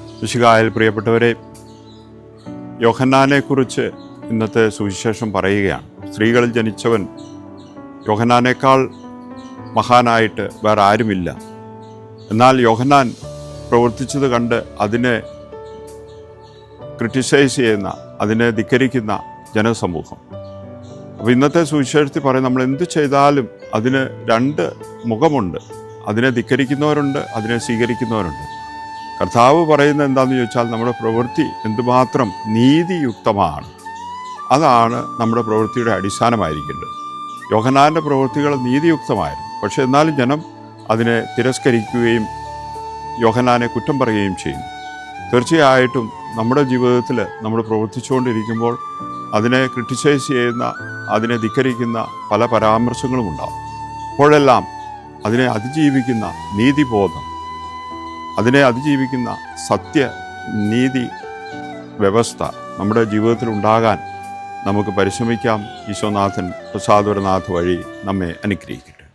വിശുകായൽ പ്രിയപ്പെട്ടവരെ യോഹന്നാനെക്കുറിച്ച് ഇന്നത്തെ സുവിശേഷം പറയുകയാണ്. സ്ത്രീകളിൽ ജനിച്ചവൻ യോഹന്നാനേക്കാൾ മഹാനായിട്ട് വേറെ ആരുമില്ല. എന്നാൽ യോഹന്നാൻ പ്രവർത്തിച്ചത് കണ്ട് അതിനെ ക്രിട്ടിസൈസ് ചെയ്യുന്ന അതിനെ ധിക്കരിക്കുന്ന ജനസമൂഹം. അപ്പോൾ ഇന്നത്തെ സുവിശേഷത്തിൽ പറയും നമ്മൾ എന്ത് ചെയ്താലും അതിന് രണ്ട് മുഖമുണ്ട്. അതിനെ ധിക്കരിക്കുന്നവരുണ്ട് അതിനെ സ്വീകരിക്കുന്നവരുണ്ട്. കർത്താവ് പറയുന്നത് എന്താണെന്ന് ചോദിച്ചാൽ നമ്മുടെ പ്രവൃത്തി എന്തുമാത്രം നീതിയുക്തമാണ്. അതാണ് നമ്മുടെ പ്രവൃത്തിയുടെ അടിസ്ഥാനമായിരിക്കേണ്ടത്. യോഹനാന്റെ പ്രവൃത്തികൾ നീതിയുക്തമായിരുന്നു. പക്ഷെ എന്നാലും ജനം അതിനെ തിരസ്കരിക്കുകയും യോഹനാനെ കുറ്റം പറയുകയും ചെയ്യുന്നു. തീർച്ചയായിട്ടും നമ്മുടെ ജീവിതത്തിൽ നമ്മൾ പ്രവർത്തിച്ചുകൊണ്ടിരിക്കുമ്പോൾ അതിനെ ക്രിട്ടിസൈസ് ചെയ്യുന്ന അതിനെ ധിക്കരിക്കുന്ന പല പരാമർശങ്ങളും ഉണ്ടാകും അപ്പോഴെല്ലാം അതിനെ അതിജീവിക്കുന്ന നീതിബോധം അതിനെ അതിജീവിക്കുന്ന സത്യ നീതി വ്യവസ്ഥ നമ്മുടെ ജീവിതത്തിൽ ഉണ്ടാകാൻ നമുക്ക് പരിശ്രമിക്കാം. ഈശോനാഥൻ പ്രസാദപരനാഥ് വഴി നമ്മെ അനുഗ്രഹിക്കും